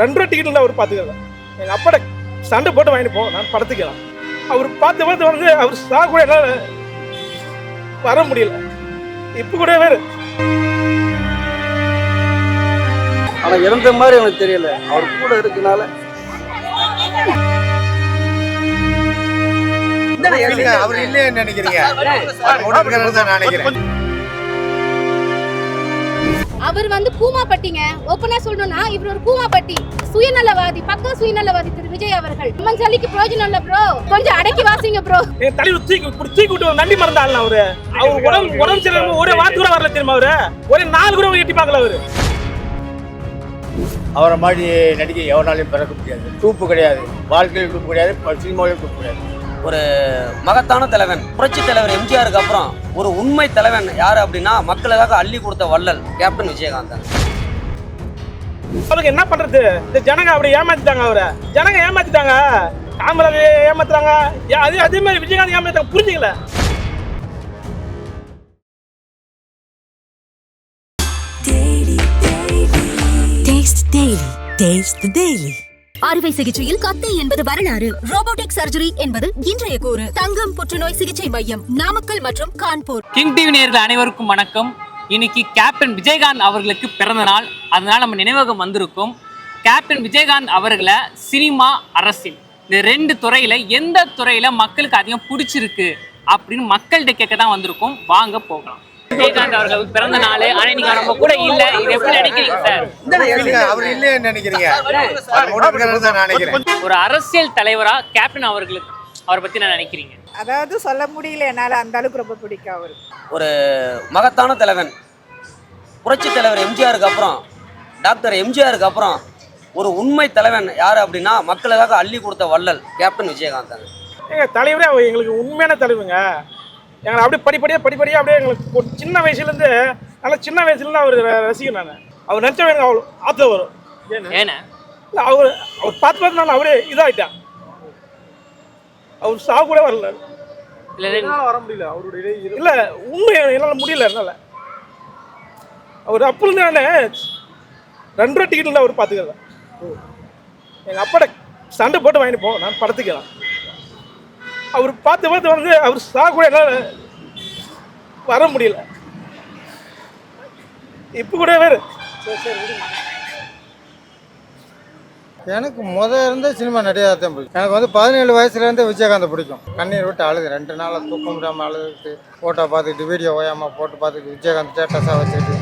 ரெண்டு ரூபா டிக்கெட் அவர் பார்த்துக்கலாம் எங்கள் அப்பாட்ட சண்டை போட்டு வாங்கிட்டு போ நான் படத்துக்கலாம். அவர் பார்த்து பார்த்து வந்து அவர் சா கூட என்னால் வர முடியல. இப்போ கூட வேறு. ஆனா இறந்த மாதிரி எனக்கு தெரியல. அவர் கூட இருக்கனால. இல்ல, அவர் இல்லைன்னு நினைக்கிறீங்க. நினைக்கிறேன் அவர் வந்து கூமாப்பட்டிங்க ஓப்பனா சொல்லணும்னா இவர் ஒரு கூமாப்பட்டி சுயநலவாதி பக்க சுயநலவாதி திரு விஜய் அவர்கள். அம்மன் சலிக்கு பிரயோஜனம் இல்ல ப்ரோ கொஞ்சம் அடக்கி வாசிங்க ப்ரோ என் தலைவர் தூக்கி இப்படி தூக்கி விட்டு ஒரு நண்டி மறந்த ஆள் அவரு அவர் உடம்பு உடம்பு சரியில்லாம ஒரே வார்த்தை கூட வரல தெரியுமா அவரு? ஒரே நாலு கூட எட்டி பார்க்கல அவரு. அவரை மாதிரி நடிகை எவனாலையும் பிறக்க முடியாது. டூப்பு கிடையாது. வாழ்க்கையில் டூப்பு கிடையாது. சினிமாவிலும் டூப்பு கிடையாது. ஒரு மகத்தான தலைவன் புரட்சி தலைவர் எம்ஜிஆருக்கு அப்புறம் ஒரு உண்மை தலைவன் யாரு அப்படின்னா மக்களுக்காக அள்ளி கொடுத்த வள்ளல் கேப்டன் விஜயகாந்த். தான் அவருக்கு என்ன பண்றது? இந்த ஜனங்க அப்படி ஏமாத்திட்டாங்க அவரை. ஜனங்க ஏமாத்திட்டாங்க. காமராஜர் ஏமாத்துறாங்க. அதே அதே மாதிரி விஜயகாந்த் ஏமாத்தாங்க புரிஞ்சுக்கல. Taste Daily. Taste the Daily. அறுவை சிகிச்சையில் கத்தை என்பது வரலாறு. ரோபோட்டிக் சர்ஜரி என்பது இன்றைய கூறு. தங்கம் புற்றுநோய் சிகிச்சை மையம் நாமக்கல் மற்றும் கான்பூர். கிங் டிவி நேர்கள் அனைவருக்கும் வணக்கம். இன்னைக்கு கேப்டன் விஜயகாந்த் அவர்களுக்கு பிறந்த நாள். அதனால நம்ம நினைவகம் வந்திருக்கும். கேப்டன் விஜயகாந்த் அவர்களை சினிமா அரசியல் இந்த ரெண்டு துறையில எந்த துறையில மக்களுக்கு அதிகம் பிடிச்சிருக்கு அப்படின்னு மக்கள்கிட்ட கேட்க தான் வந்திருக்கும். வாங்க போகலாம். விஜயகாந்த் அவர்கள் பிறந்த நாள் ஆனா இன்னைக்கு நம்ம கூட இல்ல. இது எப்படி நினைக்கிறீங்க சார் இல்ல, அவர் இல்லைன்னு நினைக்கிறீங்க. ஒரு அரசியல் தலைவரா கேப்டன் அவர்களுக்கு அவரை பத்தி நான் நினைக்கிறீங்க? அதாவது சொல்ல முடியல என்னால் அந்த அளவுக்கு ரொம்ப பிடிக்கும் அவருக்கு ஒரு மகத்தான தலைவன் புரட்சி தலைவர் எம்ஜிஆருக்கு அப்புறம் டாக்டர் எம்ஜிஆருக்கு அப்புறம் ஒரு உண்மை தலைவன் யாரு அப்படின்னா மக்களுக்காக அள்ளி கொடுத்த வள்ளல் கேப்டன் விஜயகாந்த் தலைவரே அவர் எங்களுக்கு உண்மையான தலைவங்க எங்களை அப்படியே படிப்படியாக படிப்படியாக அப்படியே எங்களுக்கு ஒரு சின்ன வயசுலேருந்து நல்லா சின்ன வயசுலேருந்து அவர் ரசிகன் நான். அவர் நினச்ச எனக்கு அவ்வளோ ஆற்ற வரும். ஏன்னா இல்லை அவர் அவர் பார்த்து பார்த்து நான் அவரே இதாகிட்டேன் அவர் சாவு கூட வரல. இல்ல வர முடியல அவருடைய இல்லை உண்மை என்னால் முடியல என்னால். அவர் அப்போலேருந்து நான் ரெண்டு ரூபா டிக்கெட் இருந்தால் அவர் பார்த்துக்கிறேன் எங்கள் அப்பாட்ட சண்டை போட்டு வாங்கிட்டு போ நான் படத்துக்கலாம் அவர் பார்த்து பார்த்து வந்து அவர் சா கூட வர முடியல. இப்போ கூட வேறு. எனக்கு முத இருந்த சினிமா நடிகராக தான் பிடிக்கும். எனக்கு வந்து பதினேழு வயசுலேருந்து விஜயகாந்த் பிடிக்கும். கண்ணீர் விட்டு அழுது. ரெண்டு நாளாக தூக்கம் விடாமல் அழுதுட்டு ஃபோட்டோ பார்த்துக்கிட்டு வீடியோ ஓயாமல் போட்டு பார்த்துக்கிட்டு விஜயகாந்த் ஸ்டேட்டஸாக வச்சுட்டு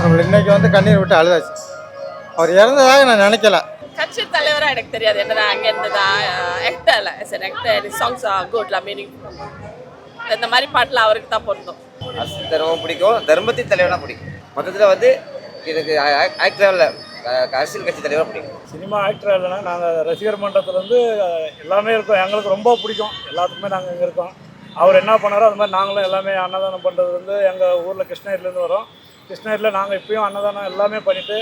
நம்மள இன்னைக்கு வந்து கண்ணீர் விட்டு அழுதாச்சு. அவர் இறந்ததாக நான் நினைக்கல. கட்சி தலைவராக எனக்கு தெரியாது. என்னதான் அங்கே இருந்ததா? ஆக்டர்ல சரி ஆக்டர் சாங்ஸ் குட்ல மீனிங் இந்த மாதிரி பாட்டில் அவருக்கு தான் பொருந்தும். தலைவரும் பிடிக்கும். தர்மத்தின் தலைவனா பிடிக்கும். மொத்தத்தில் வந்து எனக்கு ஆக்டரில் அரசியல் கட்சி தலைவராக பிடிக்கும். சினிமா ஆக்டர் இல்லைன்னா நாங்கள் ரசிகர் மன்றத்துலேருந்து எல்லாமே இருக்கோம். எங்களுக்கு ரொம்ப பிடிக்கும். எல்லாத்துக்குமே நாங்கள் இங்கே இருக்கோம். அவர் என்ன பண்ணாரோ அது மாதிரி நாங்களும் எல்லாமே அன்னதானம் பண்ணுறது வந்து எங்கள் ஊரில் கிருஷ்ணகிரிலேருந்து வரோம். கிருஷ்ணகிரியில் நாங்கள் இப்பயும் அன்னதானம் எல்லாமே பண்ணிவிட்டு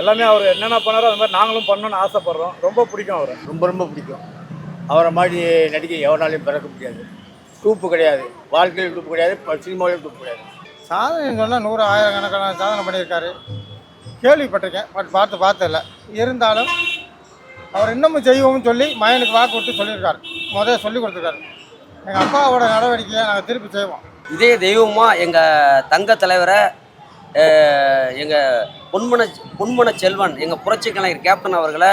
எல்லாமே அவர் என்னென்ன பண்ணாரோ அது மாதிரி நாங்களும் பண்ணணும்னு ஆசைப்பட்றோம். ரொம்ப பிடிக்கும் அவரை. ரொம்ப ரொம்ப பிடிக்கும். அவரை மாதிரி நடிகை எவனாலையும் பிறக்க முடியாது. டூப்பு கிடையாது. வாழ்க்கையில் டூப்பு கிடையாது சினிமாவிலும் டூப்பு கிடையாது. சாதனை சொன்னால் நூறு ஆயிரக்கணக்கான சாதனை பண்ணியிருக்காரு. கேள்விப்பட்டிருக்கேன் பட் பார்த்து பார்த்ததில்ல. இருந்தாலும் அவர் இன்னமும் செய்வோம்னு சொல்லி மகனுக்கு வாக்கு விட்டு சொல்லியிருக்காரு. முதல்ல சொல்லி கொடுத்துருக்காரு. எங்கள் அப்பாவோட நடவடிக்கையை நாங்கள் திருப்பி செய்வோம். இதே தெய்வமா எங்க தங்க தலைவரை எங்கள் பொன்மன பொன்மன செல்வன் எங்கள் புரட்சி கலைஞர் கேப்டன் அவர்களை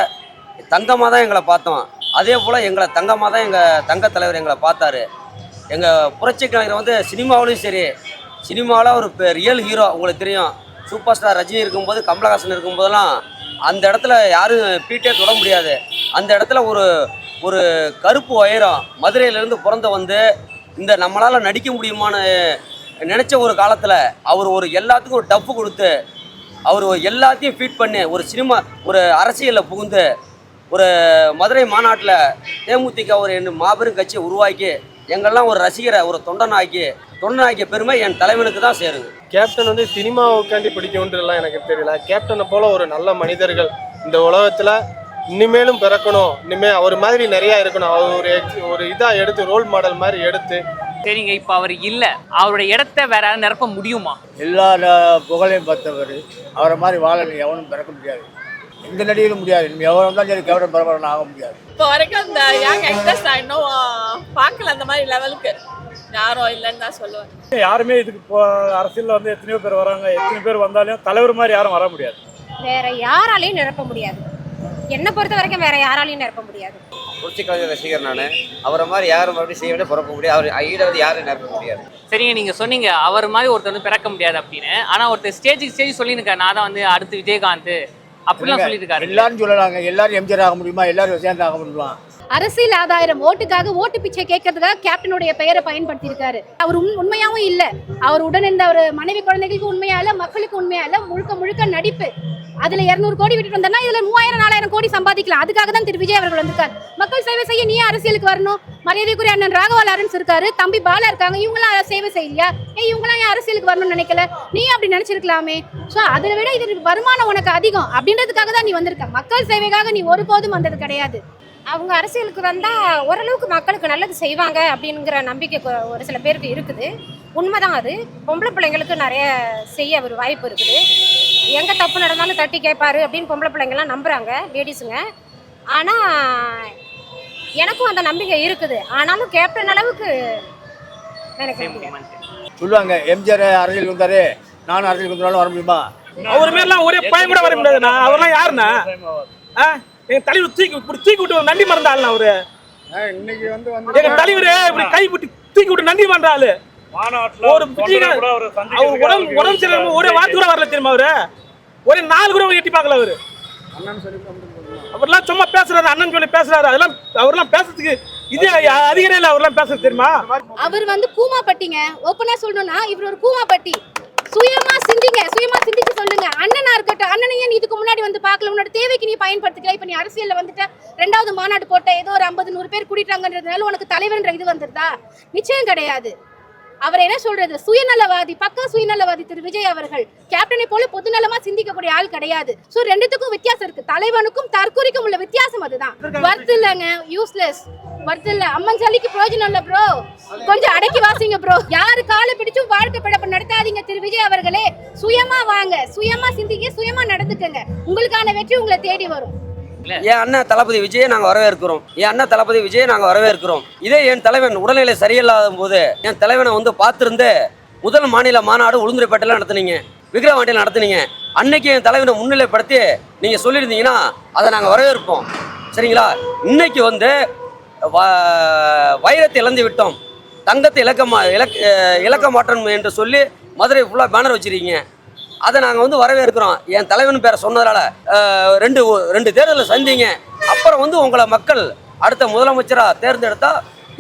தங்கமாக தான் எங்களை பார்த்தோம். அதே போல் எங்களை தங்கமாக தான் எங்கள் தங்க தலைவர் எங்களை பார்த்தாரு. எங்கள் புரட்சி கலைஞர் வந்து சினிமாவிலையும் சரி சினிமாவில் ஒரு ரியல் ஹீரோ உங்களுக்கு தெரியும். சூப்பர் ஸ்டார் ரஜினி இருக்கும்போது கமலஹாசன் இருக்கும்போதெல்லாம் அந்த இடத்துல யாரும் பீட்டே தொட முடியாது. அந்த இடத்துல ஒரு ஒரு கருப்பு உயரம் மதுரையிலேருந்து பிறந்த வந்து இந்த நம்மளால் நடிக்க முடியுமான்னு நினச்ச ஒரு காலத்தில் அவர் ஒரு எல்லாத்துக்கும் ஒரு டப்பு கொடுத்து அவர் எல்லாத்தையும் ஃபீட் பண்ணி ஒரு சினிமா ஒரு அரசியலில் புகுந்து ஒரு மதுரை மாநாட்டில் தேமுதிக ஒரு என்ன மாபெரும் கட்சியை உருவாக்கி எங்கெல்லாம் ஒரு ரசிகரை ஒரு தொண்டனாக்கி தொண்டனாக்கிய பெருமை என் தலைவனுக்கு தான் சேருது. கேப்டன் வந்து சினிமாவுக்காண்டி பிடிக்கும்ன்றலாம் எனக்கு தெரியல. கேப்டனை போல் ஒரு நல்ல மனிதர்கள் இந்த உலகத்தில் இனிமேலும் பிறக்கணும். இனிமேல் அவர் மாதிரி நிறையா இருக்கணும். அவர் ஒரு ஒரு இதாக எடுத்து ரோல் மாடல் மாதிரி எடுத்து சரிங்க இப்போ அவர் இல்ல. அவருடைய இடத்த வேற யாரும் நிரப்ப முடியுமா? எல்லா புகழையும் பார்த்தவர் அவரை மாதிரி வாழ எவனும் பிறக்க முடியாது. எந்த நடிகரும் முடியாது. இனிமே எவ்வளோ இருந்தாலும் சரி கேப்டன் பரபரன்னு ஆக முடியாது. இப்போ வரைக்கும் அந்த யங் ஆக்டர்ஸ் நான் இன்னும் பார்க்கல அந்த மாதிரி லெவலுக்கு யாரும் இல்லைன்னு தான் சொல்லுவேன். யாருமே இதுக்கு இப்போ அரசியலில் வந்து எத்தனையோ பேர் வராங்க. எத்தனை பேர் வந்தாலும் தலைவர் மாதிரி யாரும் வர முடியாது. வேற யாராலையும் நிரப்ப முடியாது. என்ன பொறுத்த வரைக்கும் வேற யாராலையும் நிரப்ப முடியாது. புரட்சி கலைஞர் ரசிகர் நான். அவரை மாதிரி யாரும் மறுபடியும் செய்ய விட பிறக்க முடியாது. அவர் ஈடாவது யாரும் நிரப்ப முடியாது. சரிங்க நீங்க சொன்னீங்க அவர் மாதிரி ஒருத்தர் வந்து பிறக்க முடியாது அப்படின்னு. ஆனா ஒருத்தர் ஸ்டேஜுக்கு ஸ்டேஜ் சொல்லியிருக்காரு. நான் தான் வந்து அடுத்து விஜயகாந்த் அப்படிலாம் சொல்லியிருக்காரு. எல்லாரும் சொல்லலாங்க. எல்லாரும் எம்ஜிஆர் ஆக முடியுமா? எல்லாரும் விஜயகாந்த் ஆக முடியுமா? அரசியல் ஆதாயம் ஓட்டுக்காக ஓட்டு பிச்சை கேட்கறதுக்காக கேப்டனுடைய பெயரை பயன்படுத்தி இருக்காரு அவர் உண் உண்மையாவும் இல்ல. அவர் உடன் இருந்த அவர் மனைவி குழந்தைகளுக்கு உண்மையா இல்ல மக்களுக்கு உண்மையா இல்ல முழுக்க முழுக்க நடிப்பு. அதுல இருநூறு கோடி விட்டுட்டு வந்தா இதுல மூவாயிரம் நாலாயிரம் கோடி சம்பாதிக்கலாம். அதுக்காக தான் திரு விஜய் அவர்கள் வந்திருக்காரு. மக்கள் சேவை செய்ய நீ அரசியலுக்கு வரணும். மரியாதைக்குரிய அண்ணன் ராகவா லாரன்ஸ் இருக்காரு தம்பி பாலா இருக்காங்க இவங்களாம் சேவை செய்யலையா? ஏய் இவங்களாம் ஏன் அரசியலுக்கு வரணும்னு நினைக்கல? நீ அப்படி நினைச்சிருக்கலாமே. ஸோ அதை விட இது வருமானம் உனக்கு அதிகம். அப்படின்றதுக்காக தான் நீ வந்திருக்க. மக்கள் சேவைக்காக நீ ஒருபோதும் வந்தது கிடையாது. அவங்க அரசியலுக்கு வந்தால் ஓரளவுக்கு மக்களுக்கு நல்லது செய்வாங்க அப்படிங்கிற நம்பிக்கை ஒரு சில பேருக்கு இருக்குது. உண்மைதான் அது. பொம்பளை பிள்ளைங்களுக்கு நிறைய செய்ய ஒரு வாய்ப்பு இருக்குது. எங்கே தப்பு நடந்தாலும் தட்டி கேட்பாரு அப்படின்னு பொம்பளை பிள்ளைங்கலாம் நம்புகிறாங்க லேடிஸுங்க ஆனால் எனக்கும் அந்த நம்பிக்கை இருக்குது. ஆனாலும் கேப்டன் அளவுக்கு எனக்கு சொல்லுவாங்க எம்ஜிஆர் அரசியல் வந்தாரு நானும் அரசியல் வந்தாலும் வர முடியுமா? அவர் மேலாம் ஒரே பையன் கூட வர முடியாதுண்ணா. அவர்லாம் யாருண்ணா? எங்க தலைவர் தூக்கி இப்படி தூக்கி விட்டு நன்றி மறந்த ஆளுண்ணா அவரு. இன்னைக்கு வந்து எங்க தலைவர் இப்படி கை விட்டு தூக்கி விட்டு நன்றி மாநாட்டில் ஒரு விஜயகாந்த் கூட அவர் அவர் உடம்பு உடம்பு சரியில்லாம ஒரே வார்த்தை கூட வரல தெரியுமா அவரு? ஒரே நாலு கூட எட்டி பார்க்கல அவரு? அவர்லாம் சும்மா பேசுறாரு அண்ணன் சொல்லி பேசுறாரு. அதெல்லாம் அவர்லாம் பேசுறதுக்கு இது அதிகாரம் இல்லை அவர்லாம் பேசுறது தெரியுமா? அவர் வந்து கூமாப்பட்டிங்க. ஓப்பனா சொல்லணும்னா இவர் ஒரு கூமாப்பட்டி. சுயமா சிந்திங்க சுயமா சிந்திச்சு சொல்லுங்க. அண்ணனா இருக்கட்டும் அண்ணனையே நீ இதுக்கு முன்னாடி வந்து பார்க்கல. உன்னோட தேவைக்கு நீ பயன்படுத்திக்கல இப்ப நீ அரசியல்ல வந்துட்ட ரெண்டாவது மாநாடு போட்ட ஏதோ ஒரு ஐம்பது நூறு பேர் கூட்டிட்டாங்கன்றதுனால உனக்கு தலைவர்ன்ற இது வந்துருதா? நிச்சயம் கிடையாது. அவர் என்ன சொல்றது? சுயநலவாதி பக்க சுயநலவாதி திரு விஜய் அவர்கள். கேப்டனை போல பொதுநலமா சிந்திக்கக்கூடிய ஆள் கிடையாது. சோ ரெண்டுத்துக்கும் வித்தியாசம் இருக்கு. தலைவனுக்கும் தற்கூரிக்கும் உள்ள வித்தியாசம் அதுதான். வர்த் இல்லங்க. யூஸ்லெஸ் வர்த் இல்ல. அம்மன் சலிக்கு பிரயோஜனம் இல்ல ப்ரோ கொஞ்சம் அடக்கி வாசிங்க ப்ரோ யாரு காலை பிடிச்சும் வாழ்க்கை பிழப்பு நடத்தாதீங்க திரு விஜய் அவர்களே. சுயமா வாங்க. சுயமா சிந்திக்க சுயமா நடந்துக்கங்க. உங்களுக்கான வெற்றி உங்களை தேடி வரும். என் அண்ணன் தளபதி விஜயை நாங்கள் வரவேற்கிறோம். என் அண்ணன் தளபதி விஜயை நாங்கள் வரவேற்கிறோம். இதே என் தலைவன் உடல்நிலை சரியில்லாத போது என் தலைவனை வந்து பார்த்துருந்து முதல் மாநில மாநாடு உளுந்துரைப்பேட்டையில் நடத்துனீங்க. விக்ரவாண்டியில் நடத்துனீங்க. அன்னைக்கு என் தலைவனை முன்னிலைப்படுத்தி நீங்கள் சொல்லியிருந்தீங்கன்னா அதை நாங்கள் வரவேற்போம். சரிங்களா? இன்னைக்கு வந்து வ- வைரத்தை இழந்து விட்டோம். தங்கத்தை இலக்கமா இலக்க இலக்க மாற்றம் என்று சொல்லி மதுரை ஃபுல்லாக பேனர் வச்சிருக்கீங்க. அதை நாங்கள் வந்து வரவேற்கிறோம். என் தலைவன் பேரை சொன்னதால ரெண்டு ரெண்டு தேர்தலில் சந்திங்க. அப்புறம் வந்து உங்களை மக்கள் அடுத்த முதலமைச்சராக தேர்ந்தெடுத்தா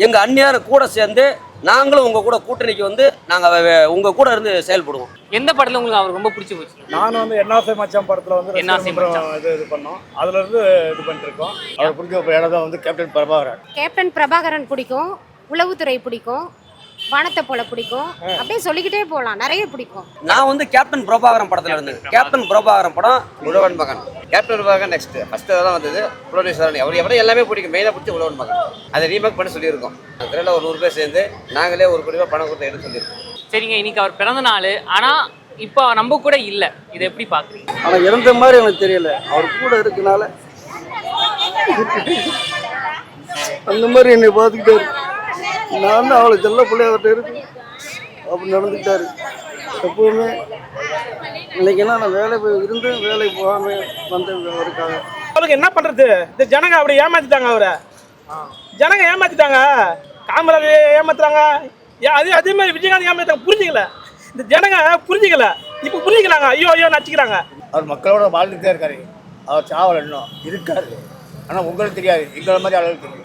எங்கள் அந்நியார் கூட சேர்ந்து நாங்களும் உங்கள் கூட கூட்டணிக்கு வந்து நாங்கள் உங்கள் கூட இருந்து செயல்படுவோம். எந்த படத்துல உங்களுக்கு அவர் ரொம்ப பிடிச்சி போச்சு? நானும் வந்து என்ஆர்சி மச்சான் படத்தில் வந்து மன்றம் இது இது பண்ணோம். அதுல இருந்து இது பண்ணிட்டு இருக்கோம் அவர் பிடிக்க இடம் தான் வந்து கேப்டன் பிரபாகரன் கேப்டன் பிரபாகரன் பிடிக்கும். உளவுத்துறை பிடிக்கும். வானத்தை போல பிடிக்கும். அப்படியே சொல்லிக்கிட்டே போகலாம் நிறைய பிடிக்கும். நான் வந்து கேப்டன் பிரபாகரன் படத்தில் இருந்தேன். கேப்டன் பிரபாகரன் படம் உழவன் மகன். கேப்டன் பிரபாகரன் நெக்ஸ்ட் ஃபர்ஸ்ட் தான் வந்தது. புரோடியூசர் அவர் எவ்வளோ எல்லாமே பிடிக்கும். மெயினாக பிடிச்சி உழவன் மகன். அதை ரீமேக் பண்ண சொல்லியிருக்கோம். அதில் ஒரு நூறு பேர் சேர்ந்து நாங்களே ஒரு கோடி ரூபாய் பணம் கொடுத்து எடுத்து சொல்லியிருக்கோம். சரிங்க இன்னைக்கு அவர் பிறந்த நாள். ஆனா இப்போ நம்ம கூட இல்ல. இதை எப்படி பாக்குறீங்க? ஆனால் இறந்த மாதிரி எனக்கு தெரியல. அவர் கூட இருக்கனால. அந்த மாதிரி என்னை பார்த்துக்கிட்டாரு நான் அவளை செல்ல பிள்ளையாகிட்ட இருக்கு. அப்படி நடந்துக்கிட்டாரு. எப்பவுமே இன்னைக்குன்னா நான் வேலை போய் இருந்து வேலைக்கு போகாமல் வந்தேன் அவருக்காக. அவருக்கு என்ன பண்றது? இந்த ஜனங்க அப்படி ஏமாத்திட்டாங்க அவரை. ஜனங்க ஏமாத்திட்டாங்க. காமராஜர் ஏமாத்துறாங்க. அதே அதே மாதிரி விஜயகாந்த் ஏமாத்தாங்க புரிஞ்சுக்கல. இந்த ஜனங்க புரிஞ்சுக்கல. இப்போ புரிஞ்சுக்கிறாங்க ஐயோ ஐயோ நச்சுக்கிறாங்க. அவர் மக்களோட வாழ்ந்துட்டு இருக்காரு. அவர் சாவல் இன்னும் இருக்காரு. ஆனால் உங்களுக்கு தெரியாது. எங்களை மாதிரி ஆளுகளுக்கு தெரியும்.